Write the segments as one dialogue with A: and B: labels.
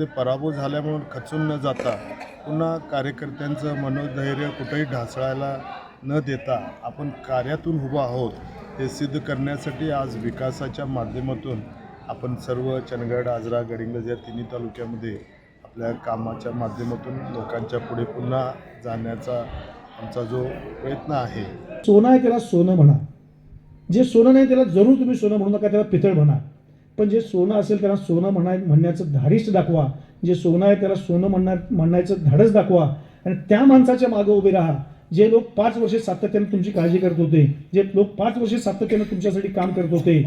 A: निवडणुकीमध्ये पराभव झाल्यामुळे खचून न जाता पुन्हा कार्यकर्त्यांचं मनोधैर्य कुठेही ढासळायला न देता आपण कार्यातून उभं आहोत हे सिद्ध करण्यासाठी आज विकासाच्या माध्यमातून आपण सर्व चंदगड आजरा गडिंगज या तिन्ही तालुक्यामध्ये आपल्या कामाच्या माध्यमातून लोकांच्या पुढे पुन्हा जाण्याचा आमचा जो प्रयत्न आहे.
B: सोनं आहे त्याला सोनं म्हणा. जे सोनं नाही त्याला जरूर तुम्ही सोनं म्हणू नका त्याला पितळ म्हणा. पण जे सोनं असेल त्याला सोनं म्हणा म्हणण्याचं धाडीच दाखवा. जे सोनं आहे त्याला सोनं म्हणणार म्हणण्याचं धाडच दाखवा. आणि त्या माणसाच्या मागं उभे राहा. जे लोक पाच वर्षे सातत्याने तुमची काळजी करत होते जे लोक पाच वर्षे सातत्याने तुमच्यासाठी काम करत होते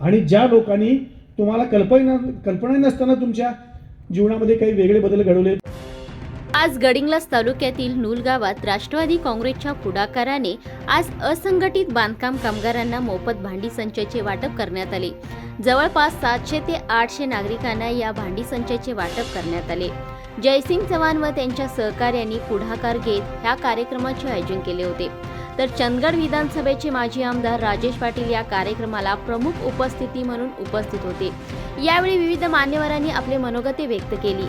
B: आणि ज्या लोकांनी तुम्हाला कल्पना कल्पना नसताना तुमच्या जीवनामध्ये काही वेगळे बदल घडवले.
C: आज गडिंग्लास तालुक्यातील नूल गावात राष्ट्रवादी काँग्रेसच्या पुढाकाराने आज असंघटित बांधकाम कामगारांना मोफत भांडी संचाचे वाटप करण्यात आले. जवळपास सातशे ते आठशे नागरिकांना या भांडी संचाचे वाटप करण्यात आले. जयसिंग चव्हाण व त्यांच्या सहकार्यांनी पुढाकार घेत ह्या कार्यक्रमाचे आयोजन केले होते. तर चंदगड विधानसभेचे माजी आमदार राजेश पाटील या कार्यक्रमाला प्रमुख उपस्थिती म्हणून उपस्थित होते. यावेळी विविध मान्यवरांनी आपले मनोगते व्यक्त केली.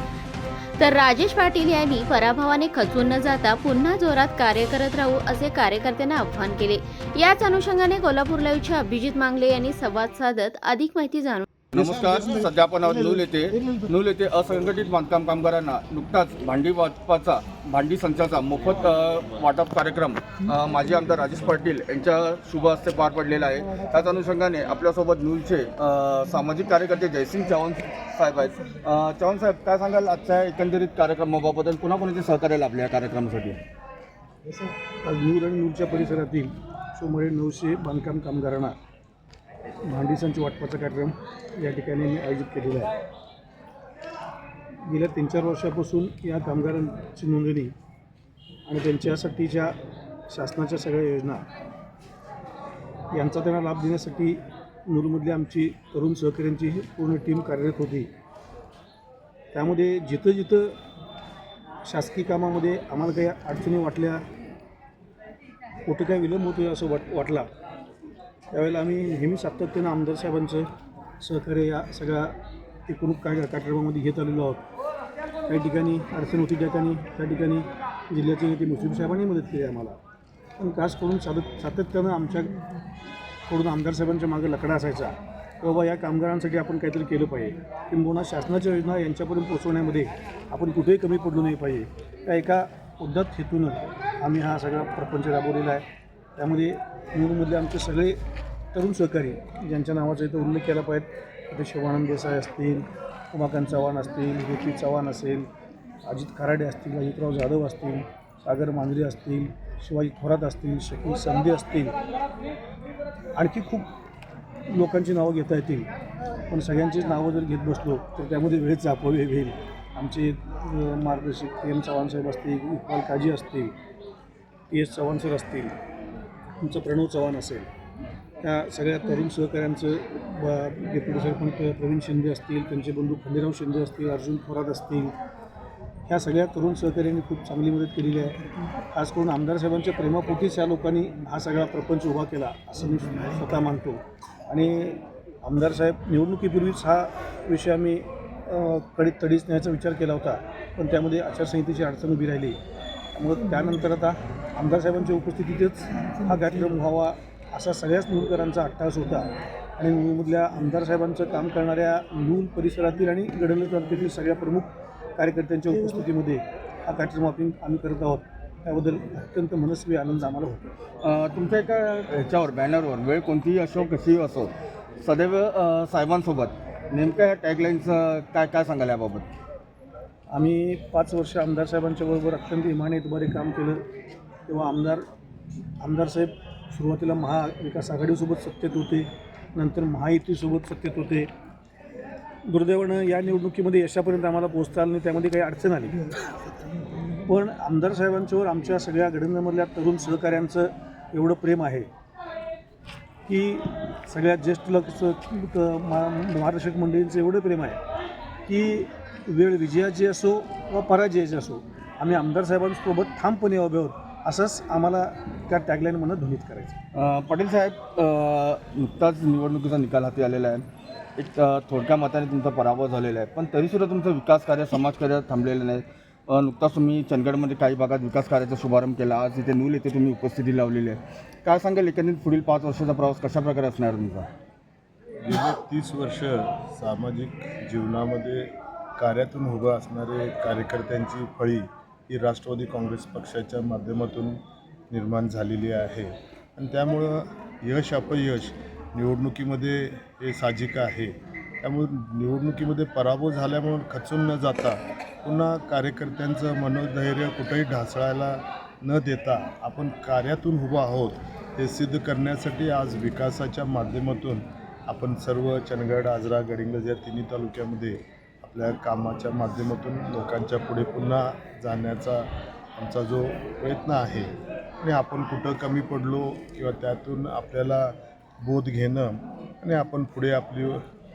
C: तर राजेश पाटील यांनी पराभवाने खचून न जाता पुन्हा जोरात कार्य करत राहू असे कार्यकर्त्यांना आव्हान केले. याच अनुषंगाने कोल्हापूर लाईव्हचे अभिजित मांगले यांनी संवाद साधत अधिक माहिती जाणून
D: नमस्कार सध्या आपण नूल येथे. नूल येथे असंघटित बांधकाम कामगारांना नुकताच भांडी वाटपाचा भांडी संचाचा मोफत वाटप कार्यक्रम माजी आमदार राजेश पाटील यांच्या शुभ हस्ते पार पडलेला आहे. त्याच अनुषंगाने आपल्यासोबत नूलचे सामाजिक कार्यकर्ते जयसिंग चव्हाण साहेब आहेत. चव्हाण साहेब काय सांगाल? आजच्या एकंदरीत कार्यक्रमाबाबत कुणाकोणाचे सहकार्य लाभले या कार्यक्रमासाठी?
B: नूर आणि नूरच्या परिसरातील सुमारे नऊशे बांधकाम कामगारांना भांडीसांची वाटपाचा कार्यक्रम या ठिकाणी मी आयोजित केलेला आहे. गेल्या तीन चार वर्षापासून या कामगारांची नोंदणी आणि त्यांच्यासाठीच्या शासनाच्या सगळ्या योजना यांचा त्यांना लाभ देण्यासाठी नूरमधली आमची तरुण सहकाऱ्यांची पूर्ण टीम कार्यरत होती. त्यामध्ये जिथं जिथं शासकीय कामामध्ये आम्हाला काही अडचणी वाटल्या कुठे काय विलंब होतो असं वाट वाटला त्यावेळेला आम्ही नेहमी सातत्यानं आमदार साहेबांचं सहकार्य या सगळ्या एकूण काय कार्यक्रमामध्ये घेत आलेलो आहोत. काही ठिकाणी अडचण होती त्या ठिकाणी त्या ठिकाणी जिल्ह्याचे नेते मुस्लिम साहेबांनी मदत केली आम्हाला. पण खास करून सातत सातत्यानं आमच्याकडून आमदार साहेबांच्या मागे लकडा असायचा. की बाबा या कामगारांसाठी आपण काहीतरी केलं पाहिजे. किंबहुना शासनाच्या योजना यांच्यापर्यंत पोचवण्यामध्ये आपण कुठेही कमी पडलो नाही पाहिजे. त्या एका उद्धत हेतूनं आम्ही हा सगळा प्रपंच राबवलेला आहे. त्यामध्ये मूळमधले आमचे सगळे तरुण सहकारी ज्यांच्या नावाचा इथं उल्लेख केला पाहिजे. तिथे शिवानंद देसाई असतील उमाकांत चव्हाण असतील ज्योती चव्हाण असेल अजित खराडे असतील अजितराव जाधव असतील सागर मांजरे असतील शिवाजी थोरात असतील शकील संधी असतील. आणखी खूप लोकांची नावं घेता येतील. पण सगळ्यांचीच नावं जर घेत बसलो तर त्यामध्ये वेळेच जापवे होईल. आमचे मार्गदर्शक एम चव्हाण साहेब असतील इक्बाल काजी असतील पी एस चव्हाण सर असतील तुमचं प्रणव चव्हाण असेल त्या सगळ्या तरुण सहकाऱ्यांचं ब- डेप्युटी सरपंच प्रवीण शिंदे असतील त्यांचे बंधू खंडेराव शिंदे असतील अर्जुन थोरात असतील ह्या सगळ्या तरुण सहकाऱ्यांनी खूप चांगली मदत केलेली आहे. खास करून आमदार साहेबांच्या प्रेमापोटीच या लोकांनी हा सगळा प्रपंच उभा केला असं मी स्वतः मानतो. आणि आमदार साहेब निवडणुकीपूर्वीच हा विषय आम्ही कडीत तडीच न्यायचा विचार केला होता पण त्यामध्ये आचारसंहितेची अडचण उभी राहिली. मग त्यानंतर आता आमदार साहेबांच्या उपस्थितीतच हा कार्यक्रम व्हावा असा सगळ्याच नूरकरांचा अट्टास होता. आणि मुंबईमधल्या आमदार साहेबांचं काम करणाऱ्या नूर परिसरातील आणि गडल तालुक्यातील सगळ्या प्रमुख कार्यकर्त्यांच्या उपस्थितीमध्ये हा कार्यक्रम आपण आम्ही करत आहोत. त्याबद्दल अत्यंत मनस्वी आनंद आम्हाला होतो.
D: तुमच्या एका ह्याच्यावर बॅनरवर वेळ कोणतीही असो कशीही असो सदैव साहेबांसोबत नेमक्या ह्या टॅगलाईनचं काय काय सांगाल याबाबत?
B: आम्ही पाच वर्ष आमदार साहेबांच्या बरोबर अत्यंत इमानीतबारे काम केलं. तेव्हा आमदार आमदार साहेब सुरुवातीला महाविकास आघाडीसोबत सत्तेत होते. नंतर महायुतीसोबत सत्तेत होते. दुर्दैवानं या निवडणुकीमध्ये यशापर्यंत आम्हाला पोहोचता आलं नाही त्यामध्ये काही अडचण आली. पण आमदार साहेबांच्यावर आमच्या सगळ्या गडंगामधल्या तरुण सहकाऱ्यांचं एवढं प्रेम आहे की सगळ्या ज्येष्ठ लक्ष मार्गदर्शक मंडळींचं एवढं प्रेम आहे की वेळ विजयाची असो वा पराजयाची असो आम्ही आमदार साहेबांसोबत ठामपणे उभे आहोत असंच आम्हाला त्या टॅगलाईनमधनं ध्वनित करायचं
D: पाटील साहेब नुकताच निवडणुकीचा निकाल हाती आलेला आहे. एक थोडक्या मताने तुमचा पराभव झालेला आहे पण तरीसुद्धा तुमचं विकास कार्य समाजकार्य थांबलेलं नाही. नुकताच तुम्ही चंदगडमध्ये काही भागात विकास कार्याचा शुभारंभ केला आज इथे नूल येथे तुम्ही उपस्थिती लावलेली आहे. काय सांगाल एकंदरीत पुढील पाच वर्षाचा प्रवास कशा प्रकारे असणार तुमचा?
A: गेले तीस वर्ष सामाजिक जीवनामध्ये कार्यातून उभं असणारे कार्यकर्त्यांची फळी ही राष्ट्रवादी काँग्रेस पक्षाच्या माध्यमातून निर्माण झालेली आहे. आणि त्यामुळं यश अपयश निवडणुकीमध्ये हे साहजिक आहे. त्यामुळे निवडणुकीमध्ये पराभव झाल्यामुळं खचून न जाता पुन्हा कार्यकर्त्यांचं मनोधैर्य कुठेही ढासळायला न देता आपण कार्यातून उभं आहोत हे सिद्ध करण्यासाठी आज विकासाच्या माध्यमातून आपण सर्व चंदगड आजरा गडिंगज या तिन्ही तालुक्यामध्ये आपल्या कामाच्या माध्यमातून लोकांच्या पुढे पुन्हा जाण्याचा आमचा जो प्रयत्न आहे आणि आपण कुठं कमी पडलो किंवा त्यातून आपल्याला बोध घेणं आणि आपण पुढे आपली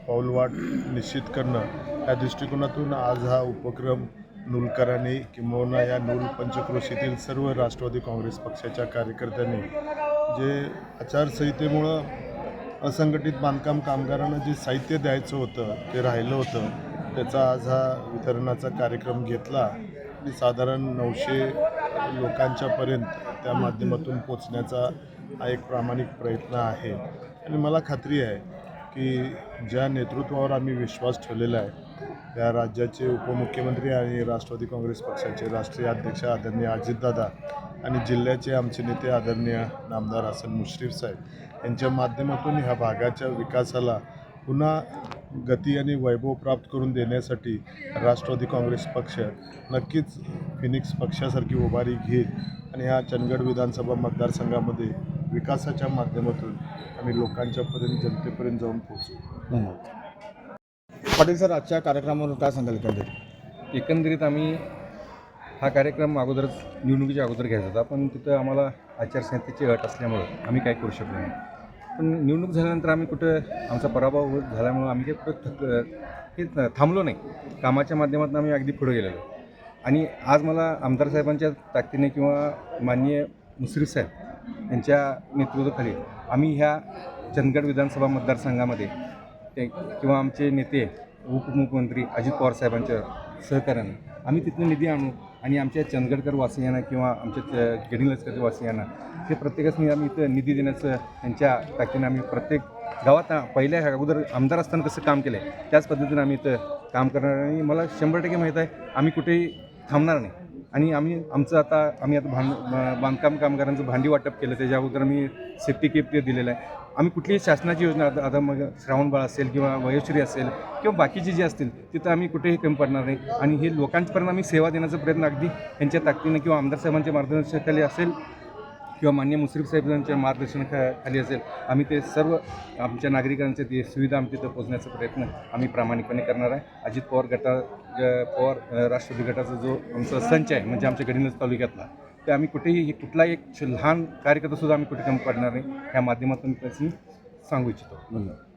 A: पाऊलवाट निश्चित करणं या दृष्टिकोनातून आज हा उपक्रम नुलकरांनी किंबहुना या नूल पंचक्रोशीतील सर्व राष्ट्रवादी काँग्रेस पक्षाच्या कार्यकर्त्यांनी जे आचारसंहितेमुळं असंघटित बांधकाम कामगारांना जे साहित्य द्यायचं होतं ते राहिलं होतं त्याचा आज हा वितरणाचा कार्यक्रम घेतला. आणि साधारण नऊशे लोकांच्यापर्यंत त्या माध्यमातून पोचण्याचा हा एक प्रामाणिक प्रयत्न आहे. आणि मला खात्री आहे की ज्या नेतृत्वावर आम्ही विश्वास ठेवलेला आहे त्या राज्याचे उपमुख्यमंत्री आणि राष्ट्रवादी काँग्रेस पक्षाचे राष्ट्रीय अध्यक्ष आदरणीय अजितदादा आणि जिल्ह्याचे आमचे नेते आदरणीय नामदार हसन मुश्रीफ साहेब यांच्या माध्यमातून ह्या भागाच्या विकासाला पुन्हा गती आणि वैभव प्राप्त करून देण्यासाठी राष्ट्रवादी काँग्रेस पक्ष नक्कीच फिनिक्स पक्षासारखी उभारी घेईल आणि ह्या चंदगड विधानसभा मतदारसंघामध्ये विकासाच्या माध्यमातून आम्ही लोकांच्यापर्यंत जनतेपर्यंत जाऊन पोहोचू.
D: धन्यवाद पाटील सर आजच्या कार्यक्रमावर काय सांगाल एकंदरीत?
E: एकंदरीत आम्ही हा कार्यक्रम अगोदरच निवडणुकीच्या अगोदर घ्यायचा होता पण तिथं आम्हाला आचारसंहितेची अट असल्यामुळं आम्ही काही करू शकलो नाही. पण निवडणूक झाल्यानंतर आम्ही कुठं आमचा पराभव होत झाल्यामुळं आम्ही काही कुठं थक हे थांबलो नाही. कामाच्या माध्यमातून आम्ही अगदी पुढे गेलेलो. आणि आज मला आमदार साहेबांच्या ताकदीने किंवा माननीय मुश्रीफ साहेब यांच्या नेतृत्वाखाली आम्ही ह्या चंदगड विधानसभा मतदारसंघामध्ये ते किंवा आमचे नेते उपमुख्यमंत्री अजित पवार साहेबांच्या सहकार्यानं आम्ही तिथनं निधी आणू आणि आमच्या चंदगडकर वासियांना किंवा आमच्या गडिंगलजकर वासियांना हे प्रत्येकाने आम्ही इथं निधी देण्याचं त्यांच्या ताकीनं आम्ही प्रत्येक गावात पहिल्या अगोदर आमदार असताना कसं काम केलं आहे त्याच पद्धतीनं आम्ही इथं काम करणार आणि मला शंभर टक्के माहीत आहे आम्ही कुठेही थांबणार नाही. आणि आम्ही आमचं आता आम्ही आता भांड बांधकाम कामगारांचं भांडी वाटप केलं त्याच्या अगोदर आम्ही सेफ्टी किट दिलेलं आहे. आम्ही कुठलीही शासनाची योजना आता आता मग श्रावणबाळ असेल किंवा वयोश्री असेल किंवा बाकीची जी असतील तिथं आम्ही कुठेही कमी पडणार नाही. आणि हे लोकांपर्यंत आम्ही सेवा देण्याचा प्रयत्न अगदी यांच्या ताकदीनं किंवा आमदार साहेबांच्या मार्गदर्शनाखाली असेल किंवा मान्य मुश्रीफ साहेबांच्या मार्गदर्शनाखाली खाली असेल आम्ही ते सर्व आमच्या नागरिकांचे ते सुविधा आम्ही तिथं पोचण्याचा प्रयत्न आम्ही प्रामाणिकपणे करणार आहे. अजित पवार गटा पवार राष्ट्रवादी गटाचा जो आमचा संच आहे म्हणजे आमच्या गडिंगज तालुक्यातला ते आम्ही कुठेही कुठलाही एक लहान कार्यकर्ता सुद्धा आम्ही कुठे कमी पडणार नाही ह्या माध्यमातून मी त्याची सांगू इच्छितो.
D: धन्यवाद